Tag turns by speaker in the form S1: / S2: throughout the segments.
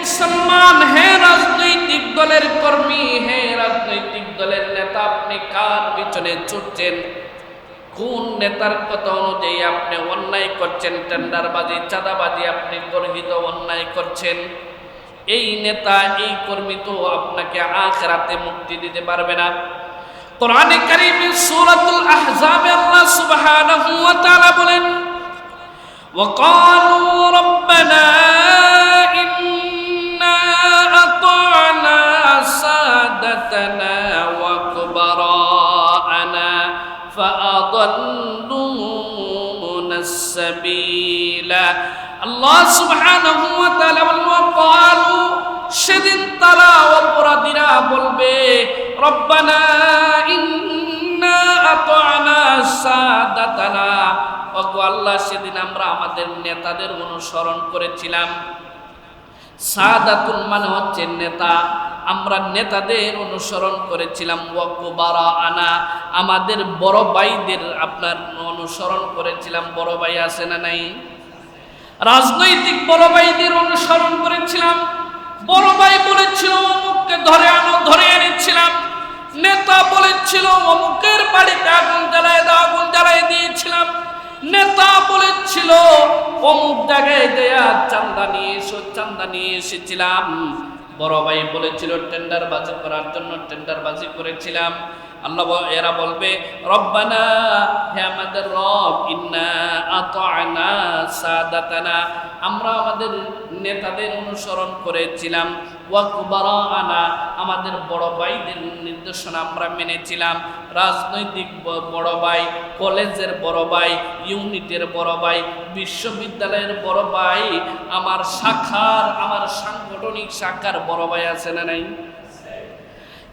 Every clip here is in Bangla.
S1: মুসলমান হে রাজনৈতিক দলের কর্মী হে রাজনৈতিক দলের নেতা আপনি কার পিছনে ছুটছেন কোন নেতার কথা অনুযায়ী আপনি অন্যায় করছেন টেন্ডারবাজি চাঁদাবাজি আপনি গর্হিত অন্যায় করছেন এই নেতা এই কর্মী তো আপনাকে আখরাতে মুক্তি দিতে পারবে না কোরআনে কারিমে সূরাতুল আহজাবে আল্লাহ সুবহানাহু ওয়া তাআলা বলেন وقالوا ربنا سادتنا وكبراءنا فأضلونا السبيل الله سبحانه وتعالى وقالوا সেদিন তারা অপরাধীরা বলবে রব্বানা ইন্না আতানা সাদাতানা ওগো আল্লাহ সেদিন আমরা আমাদের নেতাদের অনুসরণ করেছিলাম সাদাতুল মানে হচ্ছে নেতা আমরা নেতাদের অনুসরণ করেছিলাম। ওয়াকুবারা আনা আমাদের বড় ভাইদের আপনার অনুসরণ করেছিলাম। বড় ভাই আছে না নাই? রাজনৈতিক বড় ভাইদের অনুসরণ করেছিলাম। বড় ভাই বলেছিল, অমুককে ধরে আনো, ধরে এনেছিলাম। নেতা বলেছিল, অমুকের বাড়িতে আগুন জ্বালায় দাও, আগুন জ্বালায় দিয়েছিলাম। নেতা বলেছিল, অমুক জায়গায় দেয়া চান্দা নিয়ে এসো, চান্দা নিয়ে এসেছিলাম। বড় ভাই বলেছিল টেন্ডার বাজি করার জন্য টেন্ডার বাজি করেছিলাম। আল্লাহ এরা বলবে, রব্বানা, হে আমাদের রব, ইন্না আতানা সাদাতানা। আমরা আমাদের নেতাদের অনুসরণ করেছিলাম। ওয়াকুবারা আনা আমাদের বড় ভাইদের নির্দেশনা আমরা মেনেছিলাম। রাজনৈতিক বড় ভাই, কলেজের বড় ভাই, ইউনিটের বড় ভাই, বিশ্ববিদ্যালয়ের বড় ভাই, আমার শাখার, আমার সাংগঠনিক শাখার বড় ভাই আছে না নাই?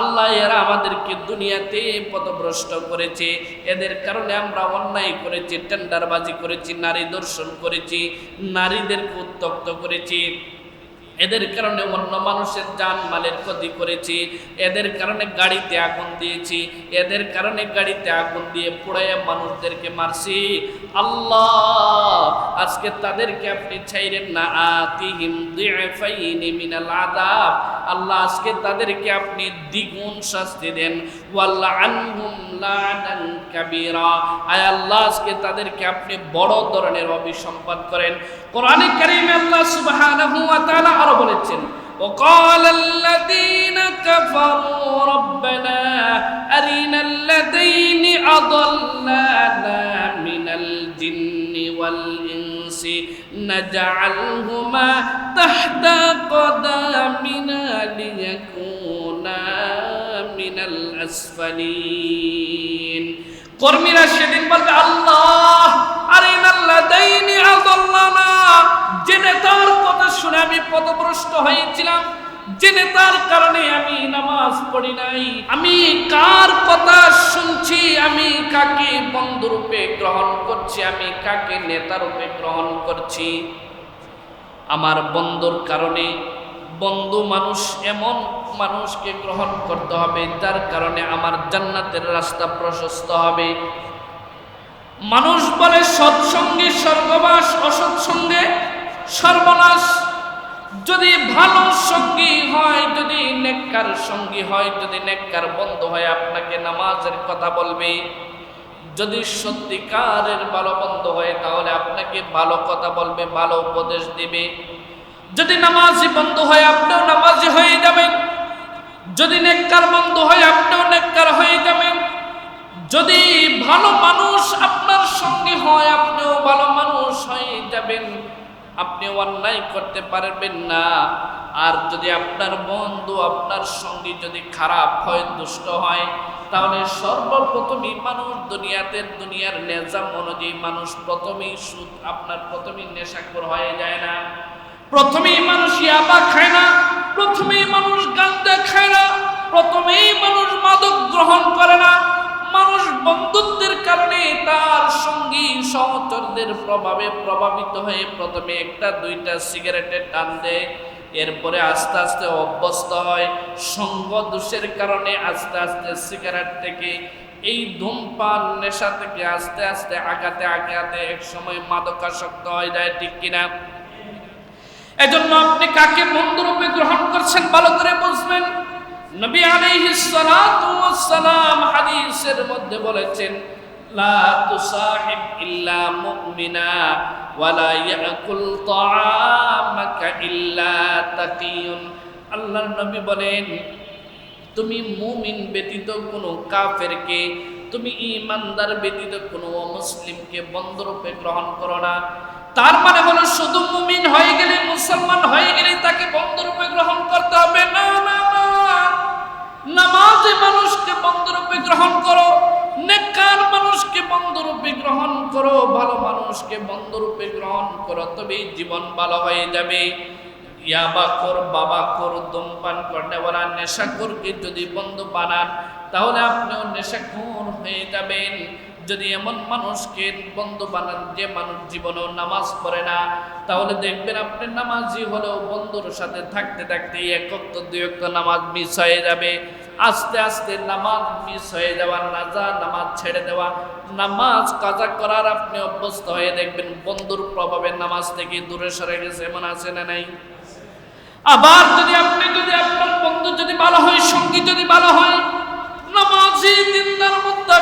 S1: আল্লাহ এরা আমাদেরকে দুনিয়াতে পথভ্রষ্ট করেছে। এদের কারণে আমরা অন্যায় করেছি, টেন্ডারবাজি করেছি, নারী দর্শন করেছি, নারীদেরকে উত্তক্ত করেছি। এদের কারণে অন্য মানুষের যান মালের ক্ষতি করেছি। এদের কারণে গাড়িতে আগুন দিয়েছি। এদের কারণে গাড়িতে আগুন দিয়ে পোড়াইয়া মানুষদেরকে মারছি। আল্লাহ, আজকে তাদেরকে আপনি ছাইরেন না। আতিহিম দিফাইনি মিনাল আযাব। আল্লাহ আজকে তাদেরকে আপনি দ্বিগুণ শাস্তি দেন ওয়াল্লা আনহুম লানান কাবীরা আয় আল্লাহ আজকে তাদেরকে আপনি বড় ধরনের অভিসম্পাদ করেন কোরআনে কারিমে আল্লাহ সুবহানাহু ওয়া তাআলা আরো বলেছেন وقال الذين كفروا ربنا أرنا الذين أضلانا من الجن والإنس نجعلهما تحت قدامنا ليكونا من الأسفلين কর্মীরা সেদিন বলবে আল্লাহ আরে আল্লাদাইনি আদাল্লানা যে নেতার কথা শুনে আমি পদভ্রষ্ট হয়েছিলাম যে নেতার কারণে আমি নামাজ পড়ি নাই। আমি কার কথা শুনছি, আমি কাকে বন্ধুরূপে গ্রহণ করছি, আমি কাকে নেতারূপে গ্রহণ করছি? আমার বন্ধুর কারণে বন্ধু মানুষ এমন মানুষকে গ্রহণ করতে হবে, যার কারণে আমার জান্নাতের রাস্তা প্রশস্ত হবে। মানুষ বলে সৎসঙ্গে স্বর্গবাস অসৎসঙ্গে, সর্বনাশ যদি ভালো সঙ্গী হয়, যদি নেককার সঙ্গী হয়, যদি নেককার বন্ধু হয়, আপনাকে নামাজের কথা বলবে। যদি সত্যিকারের ভালো বন্ধু হয়, তাহলে আপনাকে ভালো কথা বলবে, ভালো উপদেশ দিবে। যদি নামাজি বন্ধু হয়, আপনিও নামাজি হয়ে যাবেন। যদি নেককার বন্ধু হয়, আপনিও নেককার হয়ে যাবেন। যদি ভালো মানুষ আপনার সঙ্গে হয়, আপনিও ভালো মানুষ হয়ে যাবেন। আপনি অন্যায় করতে পারবেন না। আর যদি আপনার বন্ধু আপনার সঙ্গী যদি খারাপ হয়, দুষ্ট হয়, তাহলে সর্বপ্রথমই মানুষ দুনিয়াতে, দুনিয়ার নেজাম অনুযায়ী মানুষ প্রথমেই সুদ, আপনার প্রথমেই নেশাখোর হয়ে যায় না। প্রথমেই মানুষ ইয়াবা খায় না, প্রথমেই মানুষ গান্দা খায় না, প্রথমেই মানুষ মাদক গ্রহণ করে না মানুষ বন্ধুত্বের কারণে তার সঙ্গী সহচরদের প্রভাবে প্রভাবিত হয়ে প্রথমে একটা, দুইটা সিগারেটের টান দেয়। এরপরে আস্তে আস্তে অভ্যস্ত হয়। সঙ্গ দোষের কারণে আস্তে আস্তে সিগারেট থেকে এই ধূমপান নেশা থেকে আস্তে আস্তে আগাতে আগাতে এক সময় মাদকাসক্ত হয়ে, যায় ঠিক কিনা? এজন্য আপনি কাকে বন্ধুরূপে গ্রহণ করছেন ভালো করে বুঝবেন। নবী আলাইহিস সালাতু ওয়াস সালাম হাদিসের মধ্যে বলেছেন, লা তুসাহিব ইল্লা মুমিনা ওয়ালা ইয়াকুল তাআমাকা ইল্লা তাকিয়ুন। আল্লাহর নবী বলেন, তুমি মুমিন ব্যতীত কোনো কাফেরকে, তুমি ইমানদার ব্যতীত কোনো অমুসলিমকে বন্ধরূপে গ্রহণ করো না। তার মানে হলো শুধু মুমিন হয়ে গেলে, মুসলমান হয়ে গেলে তাকে বন্ধরূপে গ্রহণ করতে হবে। না না না নামাজে মানুষকে বন্ধরূপে গ্রহণ করো, নেকার মানুষকে বন্ধরূপে গ্রহণ করো, ভালো মানুষকে বন্ধরূপে গ্রহণ করো, তবেই জীবন ভালো হয়ে যাবে। ইয়াবা কর বাবা কর ধূমপান করেওয়ালা নেশাখোরকে যদি বন্ধু বানান, তাহলে আপনিও নেশাখোর হয়ে যাবেন। যদি এমন মানুষকে বন্ধু বানান, যে মানুষ জীবনেও নামাজ পড়ে না, তাহলে দেখবেন আপনি নামাজি হলেও বন্ধুর সাথে থাকতে থাকতে একক দুই একটা নামাজ মিস হয়ে যাবে। আস্তে আস্তে নামাজ মিস হয়ে যাওয়া নাজা নামাজ ছেড়ে দেওয়া, নামাজ কাজা করার আপনি অভ্যস্ত হয়ে দেখবেন বন্ধুর প্রভাবে নামাজ থেকে দূরে সরে গেছে এমন আছে না নাই? আবার যদি আপনি, যদি আপনার বন্ধু যদি ভালো হয়, সঙ্গী যদি ভালো হয়, নামাজি দিনদার মুত্তাকি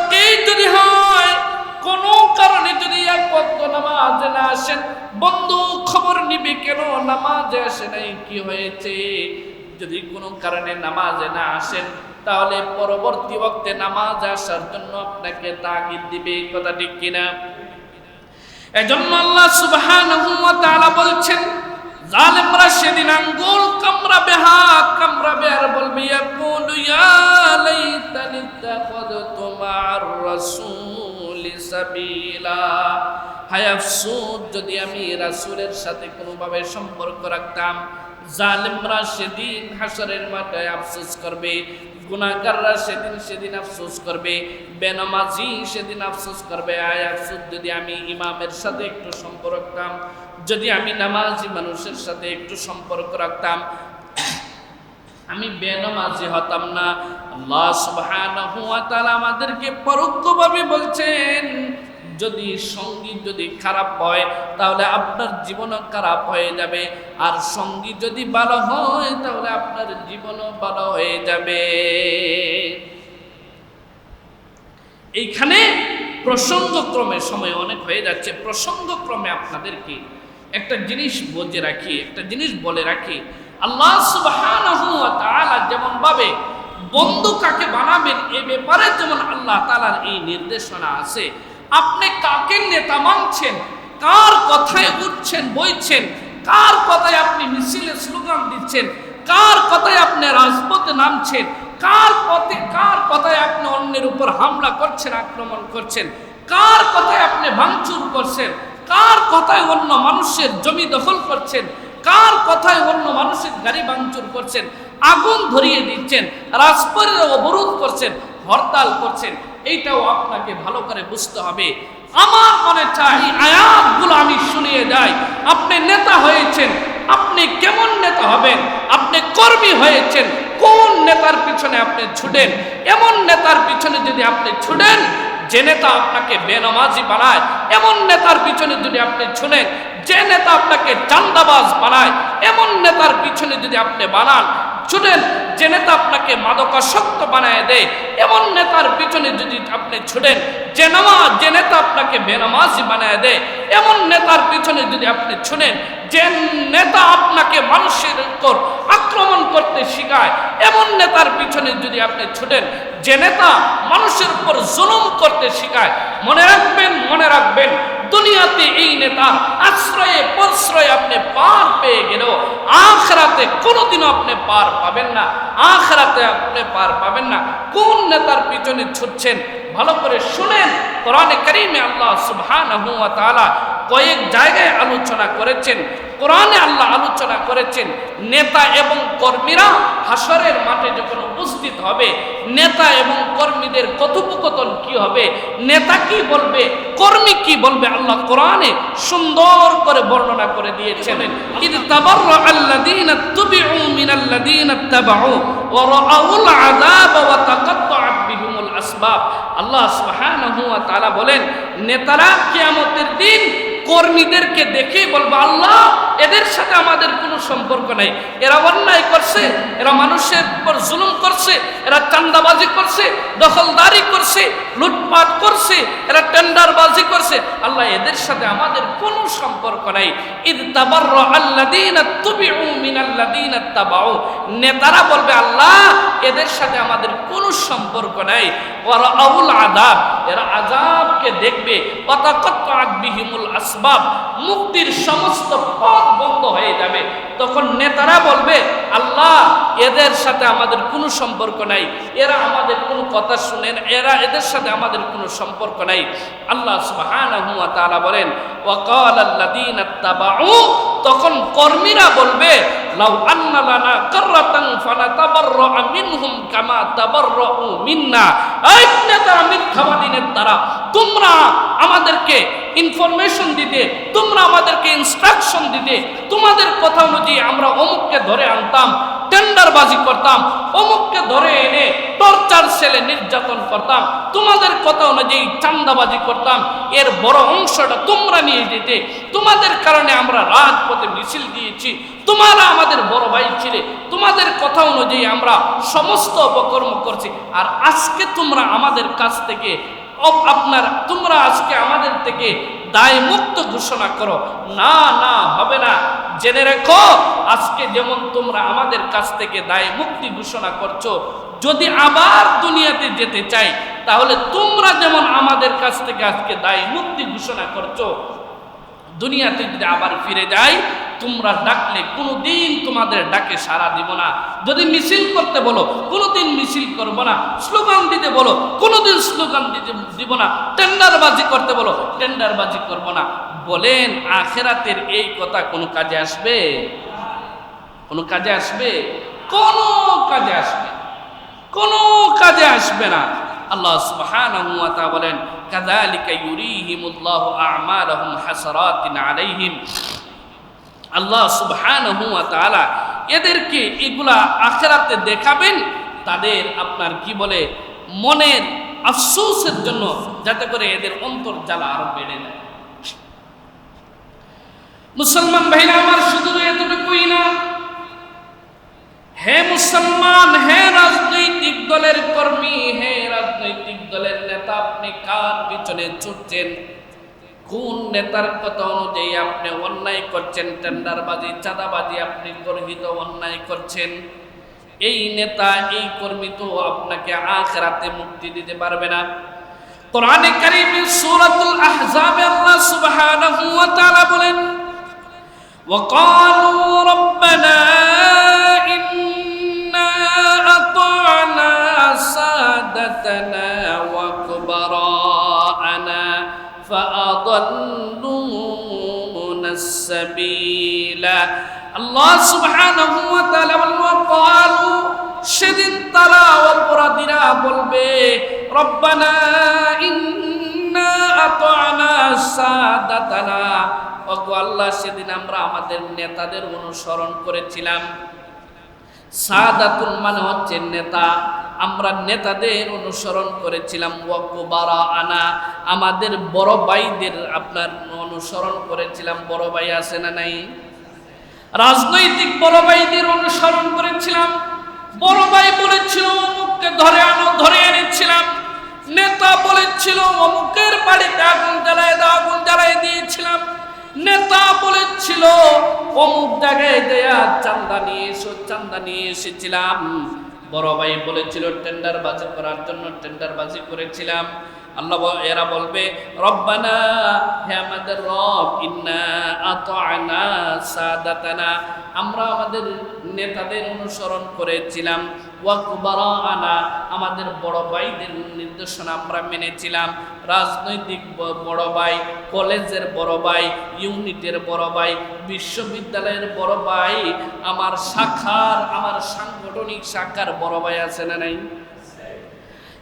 S1: বন্ধু, খবর নিবে কেন? নামাজে আসে নাই, কি হয়েছে? যদি কোনো কারণে নামাজে না আসেন, তাহলে পরবর্তী বক্তে নামাজ আসার জন্য আপনাকে তাগিদ দিবে কথা ঠিক কিনা? এজন্য আল্লাহ সুবহানাহু ওয়া তাআলা বলছেন, জালেমরা সেদিন আঙ্গুল কামড়াবে, হাত কামড়াবে আর বলবে, ইয়াকুলু ইয়া লাইতানি তাখাযতু মা'আর রাসূলি। সাবিলা হায় যদি আমি রাসূলের সাথে কোনোভাবে সম্পর্ক রাখতাম জালেমরা সেদিন হাসরের মাঠে আফসোস করবে সেদিন সেদিন আফসোস করবে বেনামাজি সেদিন আফসোস করবে আয় আফসোস যদি আমি ইমামের সাথে একটু সম্পর্ক রাখতাম যদি আমি নামাজি মানুষের সাথে একটু সম্পর্ক রাখতাম আমি বেনামাজি হতাম না। আল্লাহ সুবহানাহু ওয়া তাআলা আমাদেরকে পরোক্ষভাবে বলছেন, যদি সংগীত যদি খারাপ হয়, তাহলে আপনার জীবনও খারাপ হয়ে যাবে। আর সংগীত যদি ভালো হয়, তাহলে আপনার জীবনও ভালো হয়ে যাবে। এইখানে প্রসঙ্গক্রমে সময় অনেক হয়ে যাচ্ছে। প্রসঙ্গক্রমে আপনাদেরকে একটা জিনিস বুঝে রাখি, একটা জিনিস বলে রাখি। আল্লাহ যেমন ভাবে বন্ধু কাকে বানাবেন এ ব্যাপারে যেমন আল্লাহ তাআলার এই নির্দেশনা আছে। আপনি কাকে নেতা মানছেন, কার কথায় উঠছেন, বইছেন, কার কথায় আপনি মিছিলে স্লোগান দিচ্ছেন, কার কথায় আপনি রাজপথে নামছেন, কার পথে, কার কথায় আপনি অন্যের উপর হামলা করছেন, আক্রমণ করছেন, কার কথায় আপনি ভাঙচুর করছেন, কার কথায় অন্য মানুষের জমি দখল করছেন কার কথায় অন্য মানুষের গাড়ি ভাঙচুর করছেন, আগুন ধরিয়ে দিচ্ছেন রাজপথের অবরোধ করছেন, হরতাল করছেন, এইটাও আপনাকে ভালো করে বুঝতে হবে। আমার মনে চাই, আয়াতগুলো আমি শুনিয়ে যাই আপনি নেতা হয়েছেন, আপনি কেমন নেতা হবেন? আপনি কর্মী হয়েছেন, কোন নেতার পিছনে আপনি ছুটেন? এমন নেতার পিছনে যদি আপনি ছুটেন, যে নেতা আপনাকে বেনমাজি বানায়, এমন নেতার পিছনে যদি আপনি ছুনেন যে নেতা আপনাকে চান্দাবাজ বানায়, এমন নেতার পিছনে যদি আপনি বানান ছুটেন যে নেতা আপনাকে মাদকাসক্ত বানায় দেয়, এমন নেতার পিছনে যদি আপনি ছুটেন, যে নামাজ যে নেতা আপনাকে বেনামাজি বানায় দেয়, এমন নেতার পিছনে যদি আপনি ছুটেন, যে নেতা আপনাকে মানুষের উপর আক্রমণ করতে শিখায়, এমন নেতার পিছনে যদি আপনি ছুটেন, যে নেতা মানুষের উপর জুলুম করতে শিখায়, মনে রাখবেন মনে রাখবেন দুনিয়াতে এই নেতা আশ্রয়ে, প্রশ্রয়ে আপনি পার পেয়ে গেলেও আখরাতে কোনোদিনও আপনি পার পাবেন না। আখরাতে আপনি পার পাবেন না। কোন নেতার পিছনে ছুটছেন? ভালো করে শুনেন। কোরআনে কারিমে আল্লাহ সুবহানাহু ওয়া কয়েক জায়গায় আলোচনা করেছেন। কোরআনে আল্লাহ আলোচনা করেছেন, নেতা এবং কর্মীরা হাসরের মাঠে যখন উপস্থিত হবে। নেতা এবং কর্মীদের কথোপকথন কি হবে? নেতা কি বলবে? কর্মী কি বলবে? আল্লাহ কোরআনে সুন্দর করে বর্ণনা করে দিয়েছেন ইদ তাবাররা আল্লাযীনা তুবিউ মিনাল্লাযীনা তাবাউ ওয়া রাআউল আযাব ওয়া তাকাত্তাআত বিহুমুল আসবাব। আল্লাহ সুবহানাহু ওয়া তাআলা বলেন, নেতারা কিয়ামতের দিন কর্মীদেরকে দেখে বলব, আল্লাহ, এদের সাথে আমাদের কোনো সম্পর্ক নাই। এরা অন্যায় করছে, এরা মানুষের উপর জুলুম করছে, এরা চান্দাবাজি করছে, দখলদারি করছে, লুটপাট করছে, এরা টেন্ডারবাজি করছে। আল্লাহ, এদের সাথে আমাদের কোনো সম্পর্ক নাই। মিনাল্লাযীনা তাবাউ। নেতারা বলবে, আল্লাহ, এদের সাথে আমাদের কোনো সম্পর্ক নাই। আল্লাহ, এদের সাথে আমাদের কোনো সম্পর্ক নাই। এরা আমাদের কোনো কথা শুনেন, এরা এদের সাথে আমাদের কোনো সম্পর্ক নাই। আল্লাহ সুবহানাহু তাআলা বলেন ওয়াকাল আল্লাযীনা তাবাউ তখন কর্মীরা বলবে, লাউ আন্না লানা কাররাতান ফানাতাবাররা মিনহুম কামা তাবাররাউ মিন্না। তারা তোমরা আমাদেরকে ইনফরমেশন দিতে, তোমরা আমাদেরকে ইনস্ট্রাকশন দিতে, তোমাদের কথা আমরা অমুককে ধরে আনতাম। টেন্ডারবাজি করতাম, অমুককে ধরে এনে টর্চার সেলে নির্যাতন করতাম। তোমাদের কথা অনুযায়ী চান্দাবাজি করতাম, এর বড় অংশটা তোমরা নিয়ে যেতে। তোমাদের কারণে আমরা রাজপথে মিছিল দিয়েছি। তোমারা আমাদের বড় ভাই ছিলে। তোমাদের কথা অনুযায়ী আমরা সমস্ত অপকর্ম করছি। আর আজকে তোমরা আমাদের কাছ থেকে আপনার, তোমরা আজকে আমাদের থেকে দায় মুক্ত ঘোষণা করো। না না, হবে না। জেনে রেখো, আজকে যেমন তোমরা আমাদের কাছ থেকে দায় মুক্তি ঘোষণা করছ, যদি আবার দুনিয়াতে যেতে চাই, তাহলে তোমরা যেমন আমাদের কাছ থেকে আজকে দায় মুক্তি ঘোষণা করছ দুনিয়াতে যদি আবার ফিরে যাই, তোমরা ডাকলে কোনোদিন তোমাদের ডাকে সাড়া দিব না। যদি মিছিল করতে বলো, কোনোদিন মিছিল করব না। স্লোগান দিতে বলো, কোনোদিন স্লোগান দিতে দিব না। টেন্ডারবাজি করতে বলো, টেন্ডারবাজি করব না। বলেন, আখেরাতের এই কথা কোনো কাজে আসবে? কোনো কাজে আসবে? কোনো কাজে আসবে। কোনো কাজে আসবে না। আল্লাহ সুবহানাহু ওয়া তাআলা বলেন, কাযালিকা ইউরিহিমুল্লাহু আ'মালাহুম হাসারাতিন আলাইহিম। আল্লাহ সুবহানাহু ওয়া তাআলা এদেরকে এগুলা আখেরাতে দেখাবেন, তাদের আপনার কি বলে, মনের আফসোসের জন্য যাতে করে এদের অন্তর জ্বালা আরও বেড়ে যায়। মুসলমান ভাইরা আমার শুধু এতটুকুই না, হে মুসলমান, হে রাজনৈতিক দলের কর্মী হে রাজনৈতিক দলের নেতা আপনি কার পিছনে ছুটছেন কোন নেতার কথা অনুযায়ী আপনি অন্যায় করছেন টেন্ডারবাজি চাঁদাবাজি আপনি গর্হিত অন্যায় করছেন এই নেতা এই কর্মী তো আপনাকে আখরাতে মুক্তি দিতে পারবে না কোরআনে কারিমে সূরাতুল আহজাবে আল্লাহ সুবহানাহু ওয়া তাআলা বলেন وقالوا ربنا سادتنا وكبراءنا فأضلونا السبيل الله سبحانه وتعالى وقالوا সেদিন তারা অপরাধীরা বলবে রব্বানা ইন্না আতানা সাদাতানা ওগো আল্লাহ সেদিন আমরা আমাদের নেতাদের অনুসরণ করেছিলাম সাদাতুল মানে হচ্ছে নেতা। আমরা নেতাদের অনুসরণ করেছিলাম। ওয়াকুবারা আনা, আমাদের বড় ভাইদের আপনার অনুসরণ করেছিলাম। বড় ভাই আছে না নাই? রাজনৈতিক বড় ভাইদের অনুসরণ করেছিলাম। বড় ভাই বলেছিল, অমুককে ধরে আনো, ধরে এনেছিলাম। নেতা বলেছিল, অমুকের বাড়িতে আগুন জ্বালায় দাও, আগুন জ্বালায় দিয়েছিলাম। নেতা বলেছিল, অমুক জায়গায় দেয়া চান্দা নিয়ে এসো, চান্দা নিয়ে এসেছিলাম। বড় ভাই বলেছিল টেন্ডার বাজি করার জন্য টেন্ডার বাজি করেছিলাম। আল্লাহ এরা বলবে, রব্বানা, হে আমাদের রব, ইন্না আতানা সাদাতানা। আমরা আমাদের নেতাদের অনুসরণ করেছিলাম। ওয়াকুবারা আনা আমাদের বড় ভাইদের নির্দেশনা আমরা মেনেছিলাম। রাজনৈতিক বড় ভাই, কলেজের বড় ভাই, ইউনিটের বড় ভাই, বিশ্ববিদ্যালয়ের বড় ভাই, আমার শাখার, আমার সাংগঠনিক শাখার বড় ভাই আছে না নাই?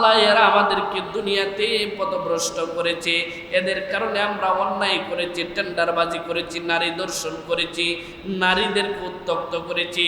S1: আল্লাহ এরা আমাদেরকে দুনিয়াতে পথভ্রষ্ট করেছে। এদের কারণে আমরা অন্যায় করেছি, টেন্ডারবাজি করেছি, নারী দর্শন করেছি, নারীদেরকে উত্তক্ত করেছি।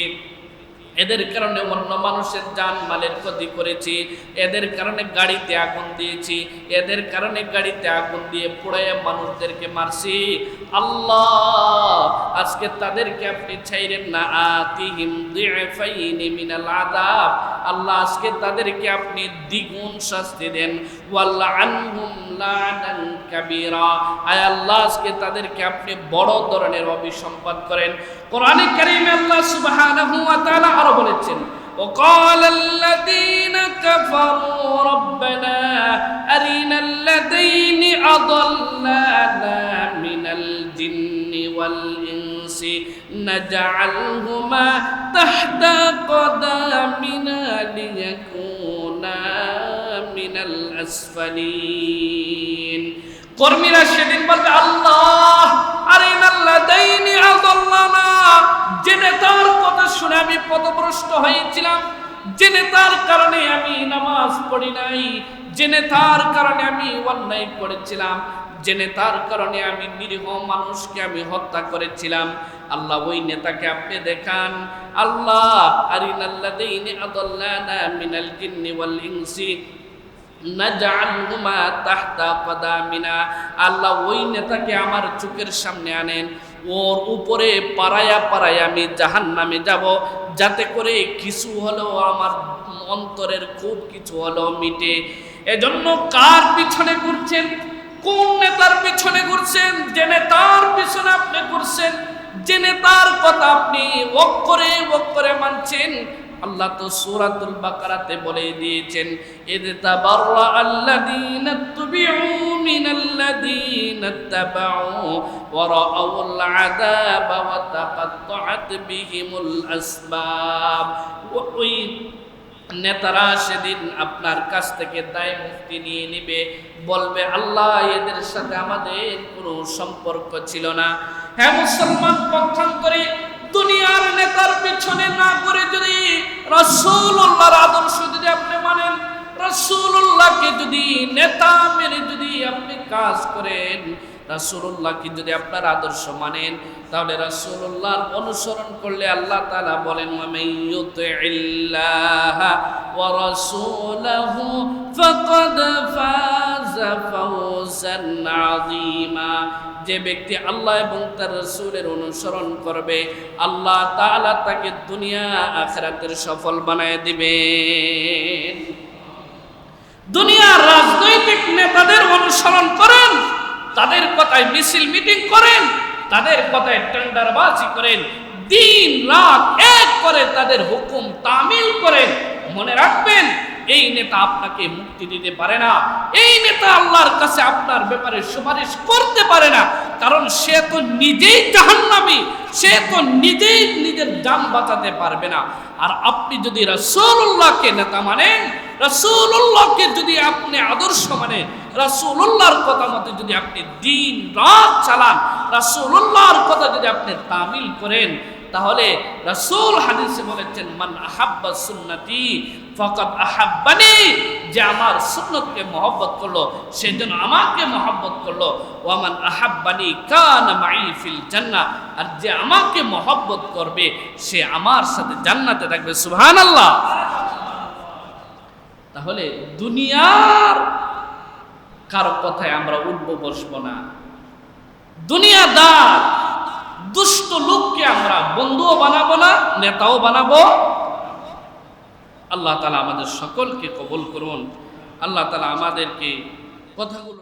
S1: এদের কারণে অন্য মানুষের জান মালের ক্ষতি করেছি, এদের কারণে গাড়িতে আগুন দিয়েছি, এদের কারণে গাড়িতে আগুন দিয়ে পোড়াইয়া মানুষদেরকে মারছি। আল্লাহ, আজকে তাদেরকে আপনি ছাইরেন না, আতিহিম দিফাইনি মিনাল আযাব। আল্লাহ, আজকে তাদেরকে আপনি দ্বিগুণ শাস্তি দেন। ওয়াল্লা আনহুম লানান কাবীরা। আয় আল্লাহ, আজকে তাদেরকে আপনি বড় ধরনের অভিসম্পাদ করেন। কোরআনে কারীমে আল্লাহ সুবহানাহু ওয়া তাআলা আরো বলেছেন وقال الذين كفروا ربنا أرنا الذين أضلانا من الجن والإنس نجعلهما تحت قدامنا ليكونا من الأسفلين কর্মীরা সেদিন বলবে আল্লাহ আরিনাল্লাদাইনি আদাল্লানা যে নেতার কথা শুনে আমি পথভ্রষ্ট হয়েছিলাম, যে নেতার কারণে আমি নামাজ পড়ি নাই, যে নেতার কারণে আমি অন্যায় করেছিলাম, যে নেতার কারণে আমি নিরীহ মানুষকে আমি হত্যা করেছিলাম। আল্লাহ, ওই নেতাকে আপনি দেখান। আল্লাহ আরিনাল্লাদাইনি আদাল্লানা মিনাল জিন্নি ওয়াল ইনসি, নাজআলহুমা তাহতা কদামিনা। আল্লাহ, ওই নেতাকে আমার চোখের সামনে আনেন। ওর উপরে পাড়ায়া পারায় আমি জাহান নামে যাব। যাতে করে কিছু হলেও আমার অন্তরের খুব কিছু হলেও মিটে। এজন্য কার পিছনে ঘুরছেন? কোন নেতার পিছনে ঘুরছেন? জেনে তার পিছনে আপনি ঘুরছেন? জেনে তার কথা আপনি অক্ষরে অক্ষরে মানছেন? আল্লাহ তো সূরাতুল বাকারাতে বলে দিয়েছেন, ইদ তাবাররা আল্লাযীনা তুবিউ মিনাল্লাযীনা তাবাউ ওয়া রাআউল আযাবা ওয়া তাকাত্তাআত বিহিমুল আসবাব। ওই নেতারা সেদিন আপনার কাছ থেকে দায় মুক্তি নিয়ে নিবে, বলবে, আল্লাহ এদের সাথে আমাদের কোনো সম্পর্ক ছিল না। হ্যাঁ মুসলমান পক্ষান্তরে দুনিয়ার নেতার পিছনে না করে যদি রসুল্লাহর আদর্শ যদি আপনি মানেন রসুল্লাহকে যদি, নেতা মেনে যদি আপনি কাজ করেন, রাসূলুল্লাহকে যদি আপনার আদর্শ মানেন, তাহলে রাসূলুল্লাহর অনুসরণ করলে আল্লাহ তাআলা বলেন ওয়ামাইয়ুতিল্লাহ ওয়া রাসূলাহু ফাকাদ ফাযা ফাওজান আযীমা। যে ব্যক্তি আল্লাহ এবং তার রসুলের অনুসরণ করবে, আল্লাহ তাআলা তাকে দুনিয়া আখিরাতের সফল বানায় দিবেন। দুনিয়ার রাজনৈতিক নেতাদের অনুসরণ করেন, তাদের কথায় মিছিল মিটিং করেন, তাদের কথায় টেন্ডারবাজি করেন, দিন, রাত এক করে তাদের হুকুম তামিল করেন। মনে রাখবেন এই নেতা আপনাকে মুক্তি দিতে পারে না। এই নেতা আল্লাহর কাছে আপনার ব্যাপারে সুপারিশ করতে পারে না। কারণ সে তো নিজেই জাহান্নামী, সে তো নিজেই নিজের জান বাঁচাতে পারবে না। আর আপনি যদি রাসূলুল্লাহকে নেতা মানেন, রাসূলুল্লাহকে যদি আপনি আদর্শ মানেন, রাসূলুল্লাহর কথা মতো যদি আপনি দিন রাত চালান, রাসূলুল্লাহর কথা যদি আপনি তামিল করেন তাহলে রাসূল হাদিসে বলেছেন, মান আহাব্বা সুন্নতি, ফাকাদ আহাব্বানি যে আমার সুন্নতকে মহব্বত করল, সে যেন আমাকে মহব্বত করল। ওয়ামান আহাব্বানি কানা মাই ফিল জান্নাহ আর যে আমাকে মহব্বত করবে, সে আমার সাথে জান্নাতে থাকবে। সুবহানাল্লাহ। তাহলে দুনিয়ার কারও কথায় আমরা উঠবো, বসবো না। দুনিয়াদার দুষ্ট লোককে আমরা বন্ধুও বানাবো না, নেতাও বানাবো। আল্লাহ তালা আমাদের সকলকে কবল করুন। আল্লাহ তালা আমাদেরকে কথাগুলো